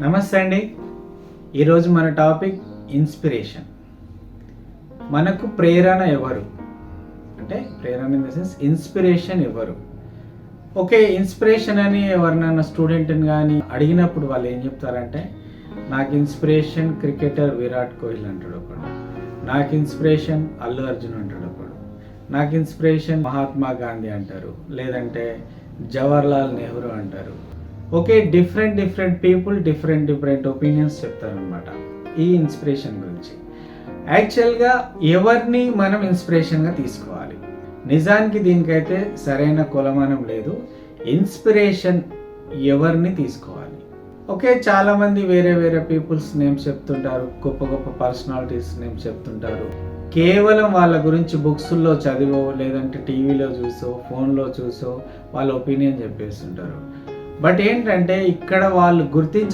నమస్తే అండి. ఈరోజు మన టాపిక్ ఇన్స్పిరేషన్. మనకు ప్రేరణ ఎవరు? అంటే ప్రేరణ ఇన్ ద సెన్స్ ఇన్స్పిరేషన్ ఎవరు? ఓకే ఇన్స్పిరేషన్ అని ఎవరినైనా స్టూడెంట్ని కానీ అడిగినప్పుడు వాళ్ళు ఏం చెప్తారంటే నాకు ఇన్స్పిరేషన్ క్రికెటర్ విరాట్ కోహ్లీ అంటాడు ఒకడు. నాకు ఇన్స్పిరేషన్ అల్లు అర్జున్ అంటాడు ఒకడు. నాకు ఇన్స్పిరేషన్ మహాత్మా గాంధీ అంటారు. లేదంటే జవహర్లాల్ నెహ్రూ అంటారు. Okay different different people different different opinions చెప్తారనమాట ఈ ఇన్స్పిరేషన్ గురించి. యాక్చువల్గా ఎవరిని మనం ఇన్స్పిరేషన్గా తీసుకోవాలి? నిజానికి దీనికైతే సరైన కులమానం లేదు. ఇన్స్పిరేషన్ ఎవరిని తీసుకోవాలి? ఓకే చాలామంది వేరే వేరే పీపుల్స్ నేమ్స్ చెప్తుంటారు. గొప్ప గొప్ప పర్సనాలిటీస్ నేమ్స్ చెప్తుంటారు. కేవలం వాళ్ళ గురించి బుక్స్లో చదివో లేదంటే టీవీలో చూసో ఫోన్లో చూసో వాళ్ళ ఒపీనియన్ చెప్పేస్తుంటారు. బట్ ఏంటంటే ఇక్కడ వాళ్ళు గుర్తించ